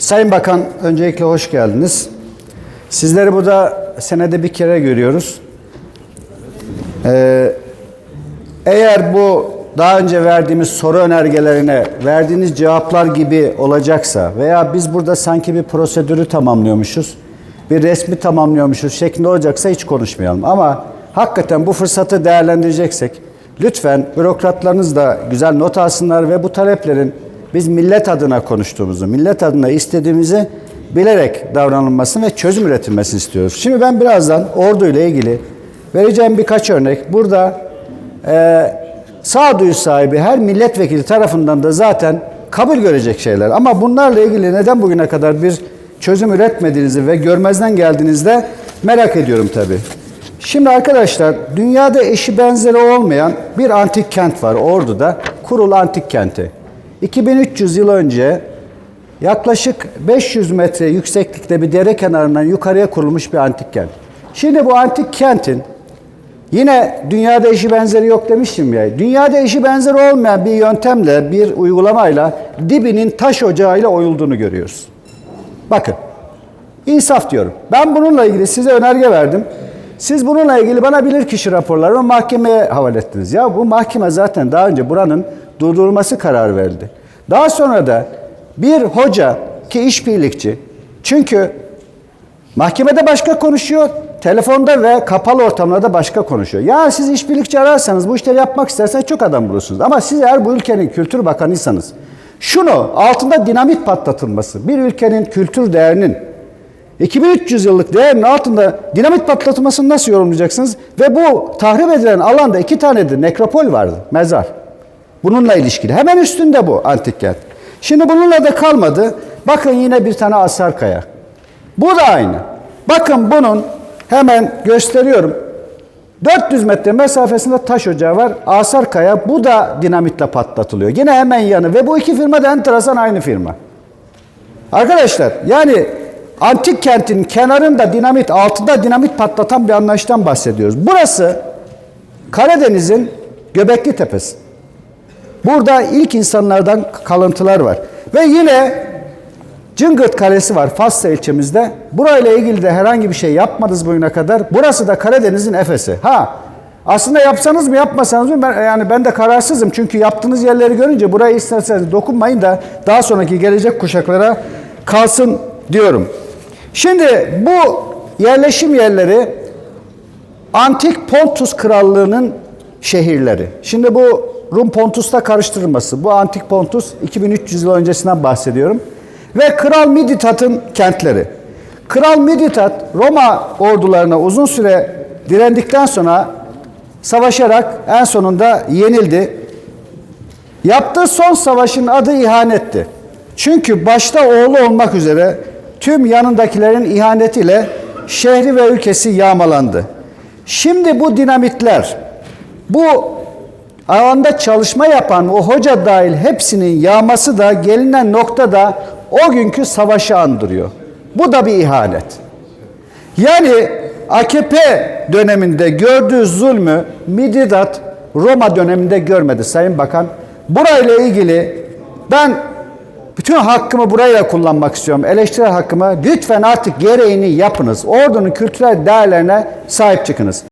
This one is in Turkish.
Sayın Bakan, öncelikle hoş geldiniz. Sizleri burada senede bir kere görüyoruz. Ee, eğer bu daha önce verdiğimiz soru önergelerine verdiğiniz cevaplar gibi olacaksa veya biz burada sanki bir prosedürü tamamlıyormuşuz, bir resmi tamamlıyormuşuz şeklinde olacaksa hiç konuşmayalım. Ama hakikaten bu fırsatı değerlendireceksek lütfen bürokratlarınız da güzel not alsınlar ve bu taleplerin biz millet adına konuştuğumuzu, millet adına istediğimizi bilerek davranılmasını ve çözüm üretilmesini istiyoruz. Şimdi ben birazdan ordu ile ilgili vereceğim birkaç örnek. Burada e, sağduyu sahibi her milletvekili tarafından da zaten kabul görecek şeyler. Ama bunlarla ilgili neden bugüne kadar bir çözüm üretmediğinizi ve görmezden geldiğinizde merak ediyorum tabii. Şimdi arkadaşlar dünyada eşi benzeri olmayan bir antik kent var Ordu'da. Kurul Antik Kenti. 2300 yıl önce yaklaşık 500 metre yükseklikte bir dere kenarından yukarıya kurulmuş bir antik kent. Şimdi bu antik kentin Yine dünyada eşi benzeri yok demiştim ya. Dünyada eşi benzeri olmayan bir yöntemle, bir uygulamayla dibinin taş ocağıyla oyulduğunu görüyoruz. Bakın. insaf diyorum. Ben bununla ilgili size önerge verdim. Siz bununla ilgili bana bilirkişi raporlarını mahkemeye havale ettiniz. Ya bu mahkeme zaten daha önce buranın durdurulması kararı verildi. Daha sonra da bir hoca ki işbirlikçi çünkü Mahkemede başka konuşuyor, telefonda ve kapalı ortamlarda başka konuşuyor. Ya siz işbirlikçi ararsanız, bu işleri yapmak isterseniz çok adam bulursunuz. Ama siz eğer bu ülkenin kültür bakanıysanız, şunu altında dinamit patlatılması, bir ülkenin kültür değerinin 2300 yıllık değerinin altında dinamit patlatılmasını nasıl yorumlayacaksınız? Ve bu tahrip edilen alanda iki tane de nekropol vardı, mezar. Bununla ilişkili. Hemen üstünde bu antik kent. Şimdi bununla da kalmadı. Bakın yine bir tane asar kaya. Bu da aynı. Bakın bunun hemen gösteriyorum. 400 metre mesafesinde taş ocağı var. Asar Kaya bu da dinamitle patlatılıyor. Yine hemen yanı ve bu iki firma da enteresan aynı firma. Arkadaşlar yani antik kentin kenarında dinamit altında dinamit patlatan bir anlayıştan bahsediyoruz. Burası Karadeniz'in Göbekli Tepesi. Burada ilk insanlardan kalıntılar var. Ve yine Cıngırt Kalesi var Fasla ilçemizde. Burayla ilgili de herhangi bir şey yapmadınız bugüne kadar. Burası da Karadeniz'in Efes'i. Ha aslında yapsanız mı yapmasanız mı ben, yani ben de kararsızım. Çünkü yaptığınız yerleri görünce burayı isterseniz dokunmayın da daha sonraki gelecek kuşaklara kalsın diyorum. Şimdi bu yerleşim yerleri Antik Pontus Krallığı'nın şehirleri. Şimdi bu Rum Pontus'ta karıştırılması. Bu Antik Pontus 2300 yıl öncesinden bahsediyorum. Ve Kral Miditat'ın kentleri. Kral Miditat Roma ordularına uzun süre direndikten sonra savaşarak en sonunda yenildi. Yaptığı son savaşın adı ihanetti. Çünkü başta oğlu olmak üzere tüm yanındakilerin ihanetiyle şehri ve ülkesi yağmalandı. Şimdi bu dinamitler, bu alanda çalışma yapan o hoca dahil hepsinin yağması da gelinen noktada o günkü savaşı andırıyor. Bu da bir ihanet. Yani AKP döneminde gördüğü zulmü Mididat Roma döneminde görmedi Sayın Bakan. Burayla ilgili ben bütün hakkımı buraya kullanmak istiyorum. Eleştiri hakkımı. Lütfen artık gereğini yapınız. Ordunun kültürel değerlerine sahip çıkınız.